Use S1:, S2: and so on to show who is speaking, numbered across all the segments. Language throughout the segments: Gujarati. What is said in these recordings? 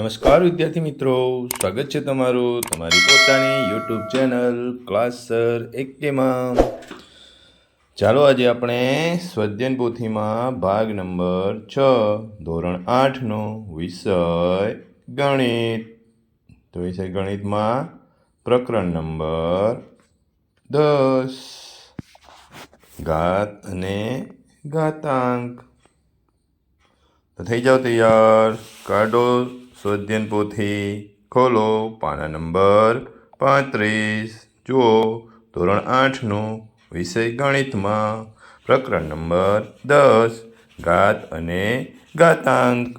S1: નમસ્કાર વિદ્યાર્થી મિત્રો, સ્વાગત છે તમારું તમારી પોતાની યુટ્યુબ ચેનલ ક્લાસ સર એકેમાં ચાલો આજે આપણે સ્વધ્યન પોથીમાં ભાગ નંબર છ, ધોરણ આઠનો વિષય ગણિત. તો વિષય ગણિતમાં પ્રકરણ નંબર દસ, ઘાત અને ઘાતાંક. થઈ જાઓ તૈયાર. કાઢો. સ્વધ્યન પોથી ખોલો પાના નંબર પાંત્રીસ. જુઓ, ધોરણ આઠનું વિષય ગણિતમાં પ્રકરણ નંબર દસ, ઘાત અને ઘાતાંક.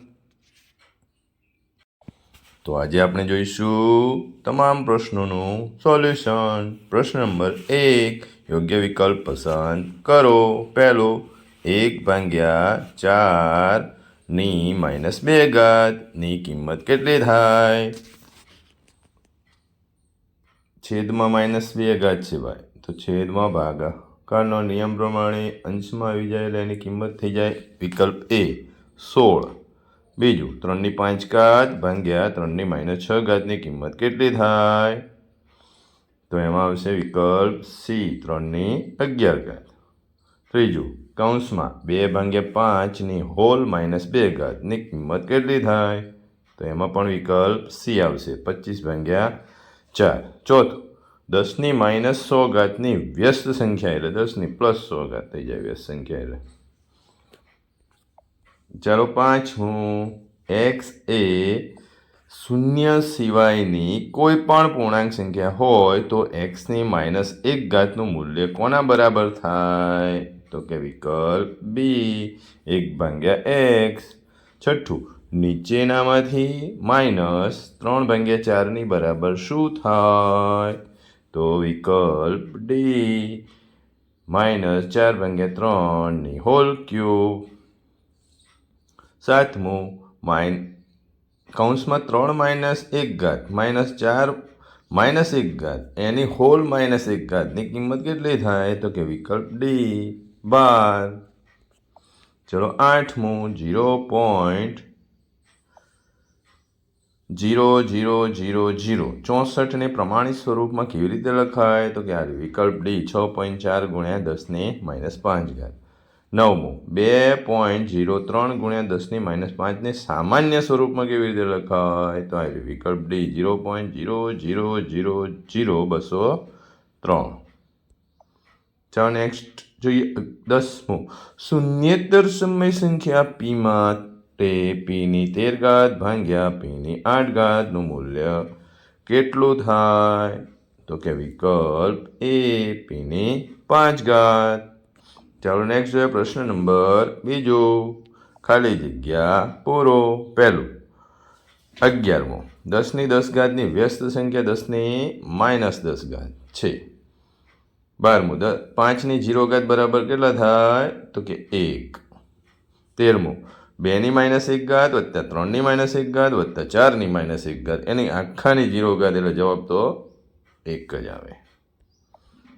S1: તો આજે આપણે જોઈશું તમામ પ્રશ્નોનું સોલ્યુશન. પ્રશ્ન નંબર એક, યોગ્ય વિકલ્પ પસંદ કરો. પહેલો, એક ભાગ્યા ચાર ની માઇનસ બે ઘાતની કિંમત કેટલી થાય? છેદમાં માઇનસ બે ઘાત છે ભાઈ તો છેદમાં ભાગાકારનો નિયમ પ્રમાણે અંશમાં આવી જાય એટલે એની કિંમત થઈ જાય વિકલ્પ એ સોળ. બીજું, ત્રણની પાંચ ઘાત ભાગ્યા ત્રણની માઇનસ છ ઘાતની કિંમત કેટલી થાય? તો એમાં આવશે વિકલ્પ સી, ત્રણની અગિયાર ઘાત. ત્રીજું કૌંસમાં બે ભાગ્યા પાંચની હોલ માઇનસ બે ઘાતની કિંમત કેટલી થાય? તો એમાં પણ વિકલ્પ સી આવશે. પચીસ ભાગ્યા ચાર. ચોથું. દસની માઇનસ સો ઘાતની વ્યસ્ત સંખ્યા એટલે દસની પ્લસ સો ઘાત થઈ જાય વ્યસ્ત સંખ્યા એટલે. ચાલો પાંચમું. એક્સ એ શૂન્ય સિવાયની કોઈ પણ પૂર્ણાંક સંખ્યા હોય તો એક્સની માઇનસ એક ઘાતનું મૂલ્ય કોના બરાબર થાય? તો કે વિકલ્પ બી, એક ભાગ્યા એક્સ. છઠ્ઠું, નીચેનામાંથી માઇનસ ત્રણ ભાગ્યા ચારની બરાબર શું થાય? તો વિકલ્પ ડી, માઇનસ ચાર ભાગ્યા ત્રણની હોલ ક્યુબ સાતમું, માઇન, કૌંસમાં ત્રણ માઇનસ એક ઘાત, માઇનસ ચાર, માઇનસ એક ઘાત, એની હોલ માઇનસ એક ઘાતની કિંમત કેટલી થાય? તો કે વિકલ્પ ડી બાર. ચલો આઠમું zero point zero zero zero zero ચોસઠને પ્રમાણિત સ્વરૂપમાં કેવી રીતે લખાય? તો કે આ વિકલ્પ ડી, છ પોઈન્ટ ચાર ગુણ્યા દસને માઇનસ પાંચ ઘાત. નવમું, બે પોઈન્ટ જીરો ત્રણ ગુણ્યા દસની માઇનસ પાંચને સામાન્ય સ્વરૂપમાં કેવી રીતે લખાય? તો આ વિકલ્પ D zero point zero zero zero zero બસો ત્રણ. ચાલો નેક્સ્ટ. જોઈએ દસમું શૂન્યેતર સમય સંખ્યા પી તે પીની તેર ઘાત ભાંગ્યા પીની આઠ ઘાતનું મૂલ્ય કેટલું થાય? તો કે વિકલ્પ એ પીની પાંચ ઘાત. ચાલો નેક્સ્ટ જોઈએ, પ્રશ્ન નંબર બીજો. ખાલી જગ્યા પૂરો. પહેલું, અગિયારમો. દસની દસ ઘાતની વ્યસ્ત સંખ્યા દસની માઇનસ દસ ઘાત છે. બારમું દ પાંચની જીરો ઘાત બરાબર કેટલા થાય? તો કે એક. તેરમું બેની માઇનસ એક ઘાત વત્તા ત્રણની માઇનસ એક ઘાત વત્તા ચારની માઇનસ એક ઘાત. એની આખાની જીરો ઘાત એટલે જવાબ તો એક જ આવે.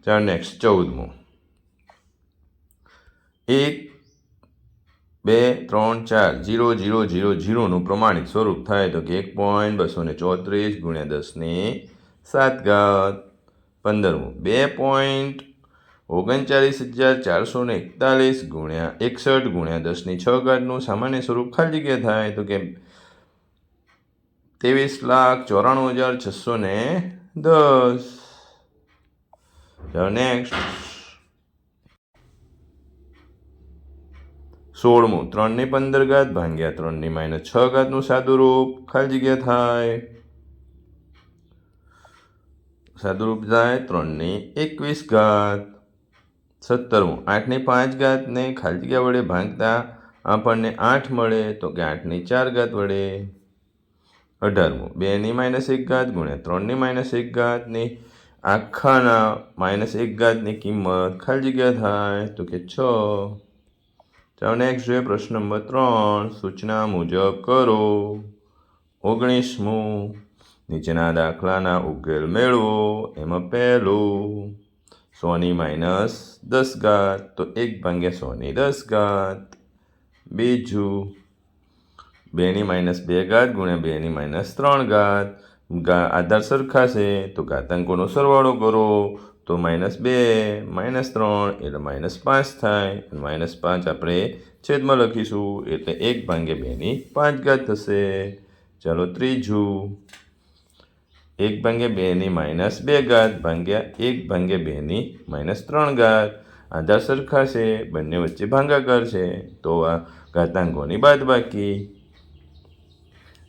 S1: ચાર નેક્સ્ટ ચૌદમું એક, બે, ત્રણ, ચાર. જીરો જીરો જીરો, જીરોનું પ્રમાણિત સ્વરૂપ થાય તો કે એક પોઈન્ટ બસો ચોત્રીસ ગુણ્યા દસની સાત ઘાત. પંદરમું. બે પોઈન્ટ ઓગણચાલીસ હજાર ચારસો ને એકતાલીસ ગુણ્યા એકસઠ ગુણ્યા દસની છ ઘાટનું સામાન્ય સ્વરૂપ ખાલી જગ્યા થાય તો કે ત્રેવીસ લાખ ચોરાણું હજાર છસો ને દસ. નેક્સ્ટ સોળમું. ત્રણની પંદર ઘાત ભાંગ્યા ત્રણની માઇનસ છ ઘાતનું સાદું રૂપ ખાલી જગ્યા થાય. સાદું રૂપ થાય ત્રણની એકવીસ ઘાત. સત્તરમું, આઠની પાંચ ઘાતને ખાલી જગ્યા વડે ભાંગતા આપણને આઠ મળે તો કે આઠની ચાર ઘાત વડે. અઢારમું, બેની માઇનસ એક ઘાત ગુણ્યા ત્રણની માઇનસ એક ઘાતની આખાના માઇનસ એક ઘાતની કિંમત ખાલી જગ્યા થાય તો કે છ. ચાલો નેક્સ્ટ જોઈએ, પ્રશ્ન નંબર ત્રણ, સૂચના મુજબ કરો. ઓગણીસમું નીચેના દાખલાના ઉકેલ મેળવો એમાં પહેલું સોની માઇનસ દસ ઘાત તો એક ભાગ્યા સોની દસ ઘાત બીજું બેની માઇનસ બે ઘાત ગુણ્યા બેની માઇનસ ત્રણ ઘાત આધાર સરખાશે તો ઘાતાંકોનો સરવાળો કરો તો માઇનસ બે માઇનસ ત્રણ એટલે માઇનસ પાંચ થાય માઇનસ પાંચ આપણે છેદમાં લખીશું એટલે એક ભાંગે બેની પાંચ ઘાત થશે ચાલો ત્રીજું એક ભાંગે બેની માઇનસ બે ઘાત ભાંગ્યા એક ભાંગે બેની માઇનસ ત્રણ ઘાત. આધાર સરખા છે બંને વચ્ચે ભાંગાકાર છે તો આ ઘાતાંકોની બાદબાકી.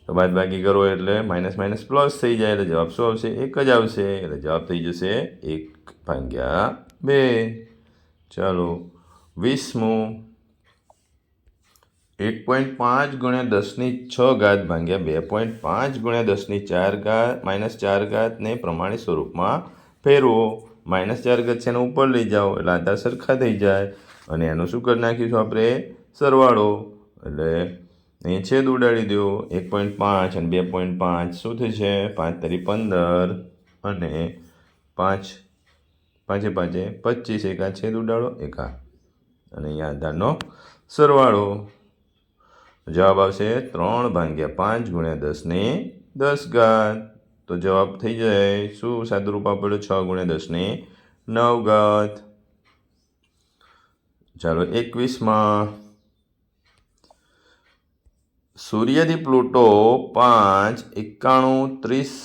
S1: તો બાદબાકી કરો એટલે માઇનસ માઇનસ પ્લસ થઈ જાય એટલે જવાબ શું આવશે? એક જ આવશે. એટલે જવાબ થઈ જશે એક ભાગ્યા બે. ચાલો, વીસમું. એક પોઈન્ટ પાંચ ગુણ્યા દસની છ ઘાત ભાગ્યા બે પોઈન્ટ પાંચ ગુણ્યા દસની ચાર ઘાત, માઇનસ ચાર ઘાતને પ્રમાણિત સ્વરૂપમાં ફેરવો. માઇનસ ચાર ઘાત છે એને ઉપર લઈ જાઓ, એટલે આધાર સરખા થઈ જાય. અને એનું શું કરી નાખીશું આપણે? સરવાળો. એટલે અહીં છેદ ઉડાડી દો, એક પોઈન્ટ પાંચ અને બે પોઈન્ટ પાંચ શું થશે? પાંચ તરી પંદર અને પાંચ, પાંચે પાંચે પચીસ એકા છેદ ઉડાડો એકા અને અહીંયા આધારનો સરવાળો. જવાબ આવશે ત્રણ ભાગ્યા પાંચ ગુણ્યા દસની દસ ઘાત. તો જવાબ થઈ જાય શું? સાદુરૂપ આપેલું છ ગુણ્યા દસની નવ ઘાત. ચાલો એકવીસમાં. સૂર્યથી પ્લુટો પાંચ એકાણું ત્રીસ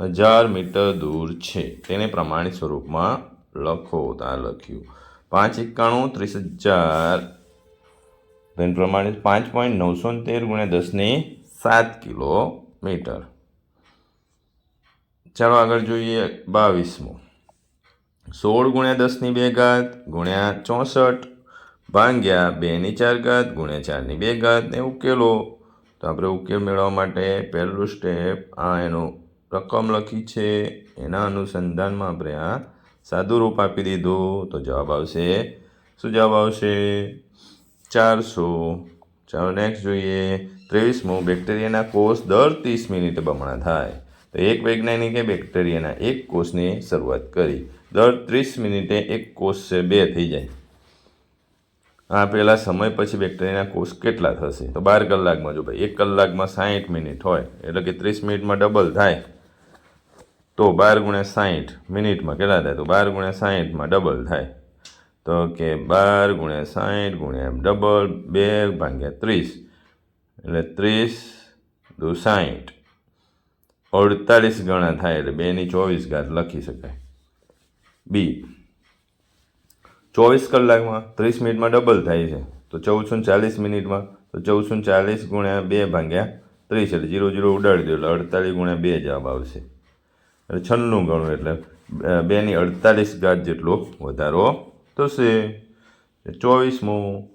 S1: હજાર મીટર દૂર છે. તેને પ્રમાણિત સ્વરૂપમાં લખો. ત્યાં લખ્યું. પાંચ એકાણું ત્રીસ હજાર તેને પ્રમાણે પાંચ પોઈન્ટ નવસો તેર ગુણ્યા દસની સાત કિલોમીટર ચાલો આગળ જોઈએ બાવીસમું. સોળ ગુણ્યા દસની બે ઘાત ગુણ્યા ચોસઠ ભાંગ્યા બેની ચાર ઘાત ગુણ્યા ચારની બે ઘાતને ઉકેલો. તો આપણે ઉકેલ મેળવવા માટે પહેલું સ્ટેપ આ એનું રકમ લખી છે. એના અનુસંધાનમાં આપણે આ સાદું રૂપ આપી દીધું. તો જવાબ આવશે, શું જવાબ આવશે? ચારસો. ચાલો નેક્સ્ટ જોઈએ. ત્રેવીસમું બેક્ટેરિયાના કોષ દર ત્રીસ મિનિટે બમણા થાય. તો એક વૈજ્ઞાનિકે બેક્ટેરિયાના એક કોષની શરૂઆત કરી. દર ત્રીસ મિનિટે એક કોષ છે, બે થઈ જાય. આ પહેલાં સમય પછી બેક્ટેરિયાના કોષ કેટલા થશે? તો બાર કલાકમાં જો ભાઈ, એક કલાકમાં સાહીઠ મિનિટ હોય, એટલે કે ત્રીસ મિનિટમાં ડબલ થાય. તો બાર ગુણ્યા સાહીઠ મિનિટમાં કેટલા થાય? તો બાર ગુણ્યા સાહીઠમાં ડબલ થાય. તો કે બાર ગુણ્યા સાઠ ગુણ્યા ડબલ બે ભાગ્યા ત્રીસ. એટલે ત્રીસ દુ સાઠ અડતાલીસ ગણા થાય એટલે બેની ચોવીસ ઘાત લખી શકાય. બી. ચોવીસ કલાકમાં ત્રીસ મિનિટમાં ડબલ થાય છે. તો ચૌદસો ચાલીસ મિનિટમાં તો ચૌદસો ચાલીસ ગુણ્યા બે ભાગ્યા ત્રીસ એટલે જીરો જીરો ઉડાડી દો એટલે અડતાલીસ ગુણ્યા બે જવાબ આવશે. એટલે છન્નું ગણું એટલે બેની અડતાલીસ ઘાત જેટલો વધારો થશે ચોવીસમું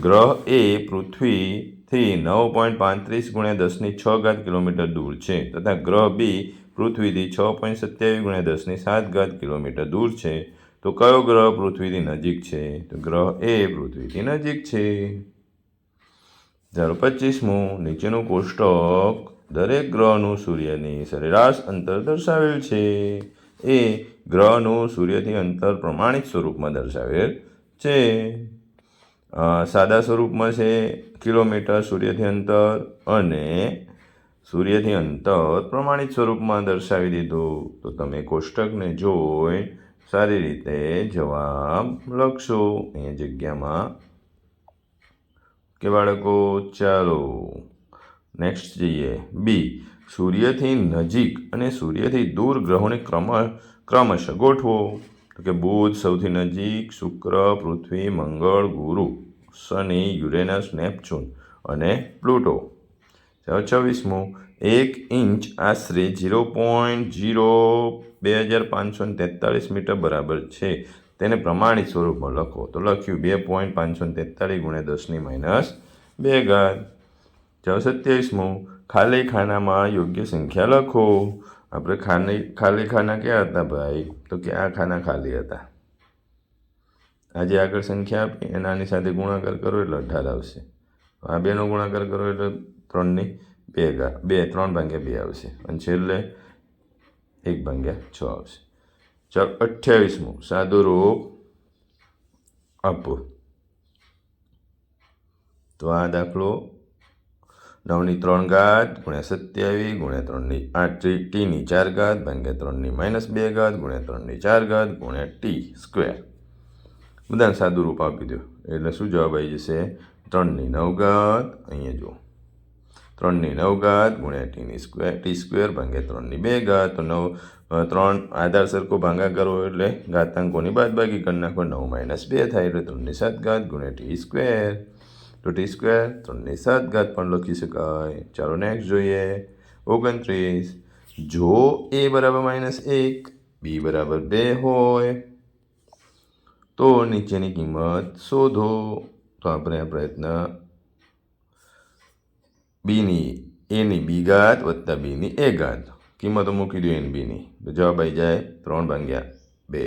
S1: ગ્રહ એ પૃથ્વીથી નવ પોઈન્ટ પાંત્રીસ ગુણ્યા દસની છ ઘાત કિલોમીટર દૂર છે તથા ગ્રહ બી પૃથ્વીથી છ પોઈન્ટ સત્યાવીસ ગુણ્યા દસની સાત ઘાત કિલોમીટર દૂર છે. તો કયો ગ્રહ પૃથ્વીથી નજીક છે? તો ગ્રહ એ પૃથ્વીથી નજીક છે. ચાલો પચીસમું, નીચેનું કોષ્ટક દરેક ગ્રહનું સૂર્યની સરેરાશ અંતર દર્શાવેલ છે. એ ગ્રહનું સૂર્યથી અંતર પ્રમાણિત સ્વરૂપમાં દર્શાવેલ છે. સાદા સ્વરૂપમાં છે, કિલોમીટર સૂર્યથી અંતર અને સૂર્યથી અંતર પ્રમાણિત સ્વરૂપમાં દર્શાવી દીધું. તો તમે કોષ્ટકને જોઈ સારી રીતે જવાબ લખશો. એ જગ્યામાં કે બાળકો, ચાલો નેક્સ્ટ જઈએ. બી સૂર્યથી નજીક અને સૂર્યથી દૂર ગ્રહોને ક્રમ, ક્રમશ ગોઠવો. તો કે બુધ સૌથી નજીક, શુક્ર, પૃથ્વી, મંગળ, ગુરુ, શનિ, યુરેનસ, નેપચ્યુન અને પ્લુટો. છવ્વીસમું. એક ઇંચ આશરે ઝીરો પોઈન્ટ ઝીરો બે હજાર પાંચસો તેતાળીસ મીટર બરાબર છે. તેને પ્રમાણિત સ્વરૂપમાં લખો. તો લખ્યું, બે પોઈન્ટ પાંચસો તેતાળીસ ગુણ્યા દસની માઇનસ બે ચાલો સત્યાવીસમું. ખાલી ખાનામાં યોગ્ય સંખ્યા લખો. આપણે ખાલી ખાલી ખાના ક્યાં હતા ભાઈ? તો કે આ ખાના ખાલી હતા. આજે આગળ સંખ્યા આપી અને આની સાથે ગુણાકાર કરો એટલે અઢાર આવશે. આ બેનો ગુણાકાર કરો એટલે ત્રણની બે બે, ત્રણ ભાગ્યા બે આવશે. અને છેલ્લે એક ભાગ્યા છ આવશે. ચાલો, અઠ્યાવીસમું. સાદો રોગ આપો. તો આ દાખલો નવની ત્રણ ઘાત, ગુણ્યા સત્યાવીસ, ગુણ્યા ત્રણની આઠ ટીની ચાર ઘાત, ભાગ્યા ત્રણની માઇનસ બે ઘાત, ગુણ્યા ત્રણની ચાર ઘાત, ગુણ્યા ટી સ્ક્વેર બધાને સાદું રૂપ આપી દો. એટલે શું જવાબ આવી જશે? ત્રણની નવ ઘાત, અહીંયા જુઓ. ત્રણની નવ ઘાત, ગુણ્યા ટીની સ્ક્વેર ટી સ્ક્વેર ભાગ્યા ત્રણની બે ઘાત, તો નવ ત્રણ આધાર સરખો ભાંગા કરો એટલે ઘાતાંકોની બાદબાકી કરી નાખો, નવ માઇનસ બે થાય એટલે ત્રણની સાત ઘાત, ગુણ્યા ટી સ્ક્વેર તો ટી સ્ક્વેર ત્રણની સાત ઘાત પણ લખી શકાય. ચાલો નેક્સ્ટ જોઈએ. ઓગણત્રીસ. જો એ બરાબર માઇનસ એક બી બરાબર બે હોય, તો નીચેની કિંમત શોધો. તો આપણે આ પ્રયત્ન બીની, એની બી ઘાત વત્તા બીની એ ઘાત. કિંમતો મૂકી દો એની બીની તો જવાબ આવી જાય ત્રણ ભાગ્યા બે.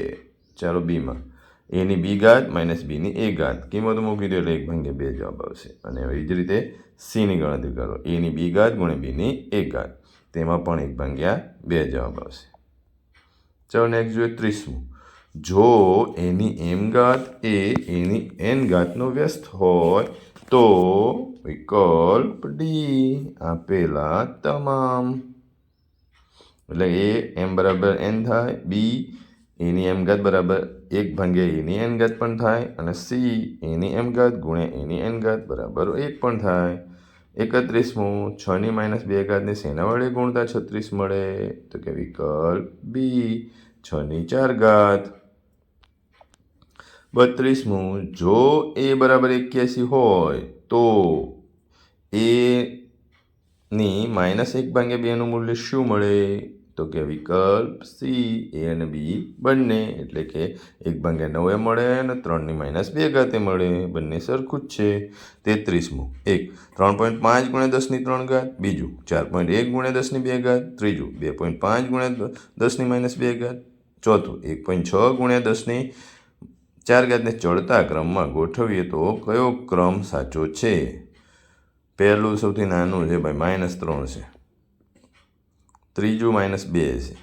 S1: ચાલો બીમાં એની બી ઘાત માઇનસ બીની એ ઘાત. કિંમતો મૂકી દો એટલે એક ભાગ્યા બે જવાબ આવશે. અને એ જ રીતે સીની ગણતરી કરો. એની બી ઘાત બી બીની એક ઘાત. તેમાં પણ એક ભાગ્યા બે જવાબ આવશે. ચાલો નેક્સ્ટ જોઈએ ત્રીસમું. જો એની એમ ઘાત એ એની એન ઘાતનો વ્યસ્ત હોય, તો વિકલ્પ ડી આપેલા તમામ. એટલે એ એમ બરાબર એન થાય બી એની એમ ઘાત બરાબર એક ભંગે એની એન પણ થાય અને સી એની એમ ઘાત ગુણે એની એન બરાબર એક પણ થાય. એકત્રીસમું, છની માઇનસ બે ઘાતને સેના વડે ગુણતા છત્રીસ મળે? તો કે વિકલ્પ બી છની ચાર ઘાત. બત્રીસમું, જો એ બરાબર એક્યાસી હોય તો એની માઇનસ એક ભાગ્યા બેનું મૂલ્ય શું મળે? તો કે વિકલ્પ સી, એ અને બી બંને. એટલે કે એક ભાગ્યા નવે મળે અને ત્રણની માઇનસ બે ઘાતે મળે. બંને સરખું જ છે. તેત્રીસમું. એક, ત્રણ પોઈન્ટ પાંચ ગુણ્યા દસની ત્રણ ઘાત. બીજું, ચાર પોઈન્ટ એક ગુણ્યા દસની બે ઘાત. ત્રીજું, બે પોઈન્ટ પાંચ ગુણ્યા દસની માઇનસ બે ઘાત. ચોથું, એક પોઈન્ટ છ ગુણ્યા દસની ચાર ઘાતને ચડતા ક્રમમાં ગોઠવીએ તો કયો ક્રમ સાચો છે? પહેલું સૌથી નાનું છે ભાઈ, માઇનસ ત્રણ છે. ત્રીજું માઇનસ બે છે.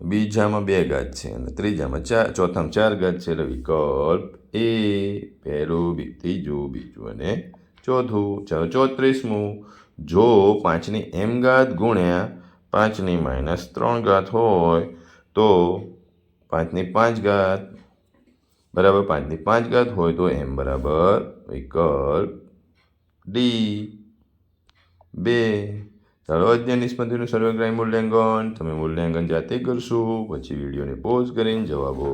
S1: બીજામાં બે ગાજ છે અને ત્રીજામાં ચાર, ચોથામાં ચાર ગાજ છે એટલે વિકલ્પ એ, પહેલું બી, ત્રીજું, બીજું અને ચોથું. ચાલો ચોત્રીસમું. જો પાંચની એમ ગાત ગુણ્યા પાંચની માઇનસ ત્રણ ગાત હોય તો પાંચની પાંચ ગાત બરાબર પાંચની પાંચ ગાત હોય તો એમ બરાબર વિકલ્પ ડી. બે. ચાલો અધ્યયન નિષ્પતિનું સર્વગ્રાહી મૂલ્યાંકન તમે મૂલ્યાંકન જાતે કરશો પછી વિડીયોને પોઝ કરીને જવાબો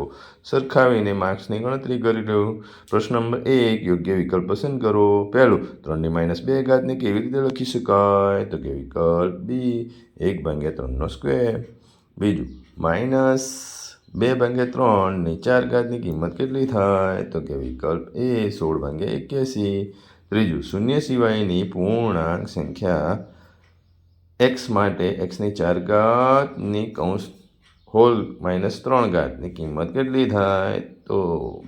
S1: સરખાવીને માર્ક્સની ગણતરી કરી લો। પ્રશ્ન નંબર એક, યોગ્ય વિકલ્પ પસંદ કરો। પહેલું, ત્રણની માઇનસ બે ઘાતને કેવી રીતે લખી શકાય? તો કે વિકલ્પ બી એક ભાગ્યા ત્રણનો સ્ક્વેર બીજું માઇનસ બે ભાગ્યા ત્રણની ચાર ઘાતની કિંમત કેટલી થાય? તો કે વિકલ્પ એ સોળ ભાગ્યા એક્યાસી. ત્રીજું, શૂન્ય સિવાયની પૂર્ણાંક સંખ્યા એક્સ માટે એક્સની ચાર ઘાતની કૌંસ હોલ માઇનસ ત્રણ ઘાતની કિંમત કેટલી થાય? તો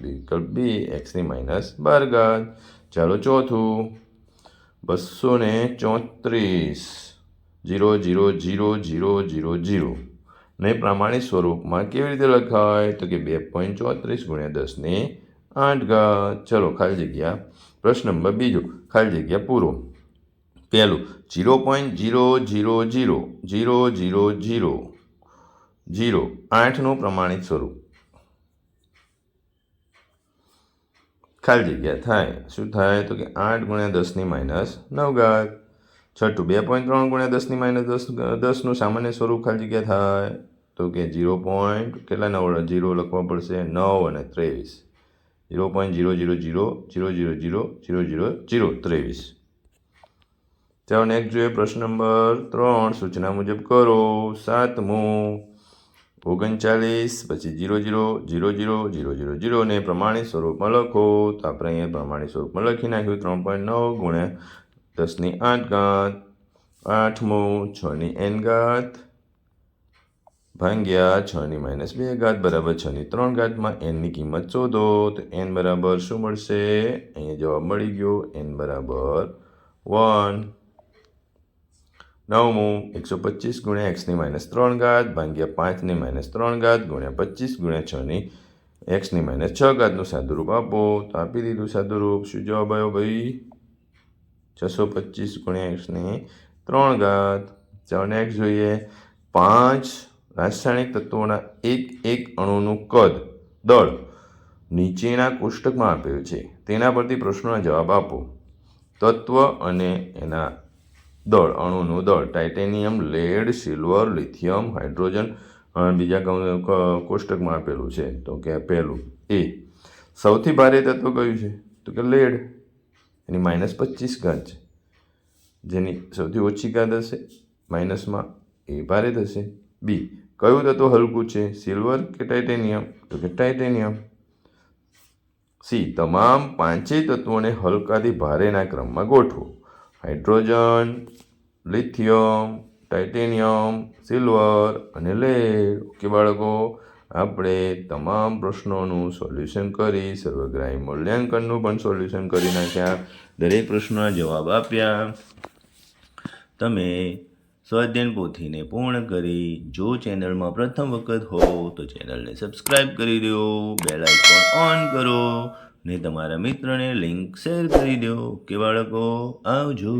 S1: વિકલ્પ બી એક્સની માઇનસ બાર ઘાત. ચાલો ચોથું. બસો ને ચોત્રીસ. Zero zero zero zero zero zero ને પ્રમાણિત સ્વરૂપમાં કેવી રીતે લખાય? તો કે બે પોઈન્ટ ચોત્રીસ ગુણ્યા દસને આઠ ઘાત. ચલો ખાલી જગ્યા. પ્રશ્ન નંબર બીજો. ખાલી જગ્યા પૂરો. પહેલું zero point zero zero zero zero zero zero zero આઠનું પ્રમાણિત સ્વરૂપ. ખાલી જગ્યા થાય. શું થાય? તો કે આઠ ગુણ્યા દસની માઇનસ નવ ઘાત. છઠ્ઠું બે પોઈન્ટ ત્રણ ગુણ્યા દસની માઇનસ દસ દસનું સામાન્ય સ્વરૂપ ખાલી જગ્યા થાય. તો કે જીરો પોઈન્ટ કેટલા નવ જીરો લખવા પડશે નવ અને ત્રેવીસ. Zero point zero zero zero zero zero zero zero zero zero ત્રેવીસ. ચાલો નેક્સ્ટ જોઈએ પ્રશ્ન નંબર ત્રણ. સૂચના મુજબ કરો. સાતમું. ઓગણચાલીસ, પછી zero zero zero zero zero zero zero ને પ્રમાણિત સ્વરૂપમાં લખો. તો આપણે અહીંયા પ્રમાણિત સ્વરૂપમાં લખી નાખ્યું. ત્રણ પોઈન્ટ નવ ગુણ્યા દસની આઠ ઘાત. આઠમું છની એન ઘાત. ભાંગ્યા છની માઇનસ બે ઘાત બરાબર છની ત્રણ ઘાતમાં એનની કિંમત શોધો. તો એન બરાબર શું મળશે? અહીંયા જવાબ મળી ગયો. એન બરાબર વન. નવમું, એકસો પચીસ ગુણ્યા એક્સની માઇનસ ત્રણ ઘાત, ભાગ્યા પાંચની માઇનસ ત્રણ ઘાત, ગુણ્યા પચીસ ગુણ્યા છની એક્સની માઇનસ છ ઘાતનું સાદુરૂપ આપો. તો આપી દીધું સાદુરૂપ. શું જવાબ આવ્યો ભાઈ? છસો પચીસ ગુણ્યા એક્સની ત્રણ ઘાત. ચાલો નેક્સ્ટ જોઈએ. પાંચ રાસાયણિક તત્વોના એક એક અણુનું કદ, દળ નીચેના કોષ્ટકમાં આપેલ છે. તેના પરથી પ્રશ્નોના જવાબ આપો. તત્વ અને એના દળ, અણુનું દળ, titanium, lead, silver, lithium, hydrogen બીજા કોષ્ટકમાં આપેલું છે. તો કે પહેલું, એ. સૌથી ભારે તત્વ કયું છે? તો કે લેડ. એની માઇનસ પચીસ ઘાત છે. જેની સૌથી ઓછી ઘાત હશે? માઇનસમાં એ ભારે થશે. બી. કયું તત્વ હલકું છે? સિલ્વર કે ટાઇટેનિયમ? તો કે ટાઇટેનિયમ. સી. તમામ પાંચેય તત્વોને હલકાથી ભારેના ક્રમમાં ગોઠવો. હાઇડ્રોજન, લિથિયમ, ટાઇટેનિયમ, સિલ્વર અને લેડ. ઓકે, બાળકો, આપણે તમામ પ્રશ્નોનું સોલ્યુશન કરી સર્વગ્રાહી મૂલ્યાંકનનું પણ સોલ્યુશન કરી નાખ્યા. દરેક પ્રશ્નોના જવાબ આપ્યા. તમે સ્વાધ્યાયન પોથીને પૂર્ણ કરી. જો ચેનલમાં પ્રથમ વખત હો તો ચેનલને સબસ્ક્રાઈબ કરી દો. બેલ આઇકોન ઓન કરો. ને તમારા મિત્રને લિંક શેર કરી દો. કે બાળકો આવજો.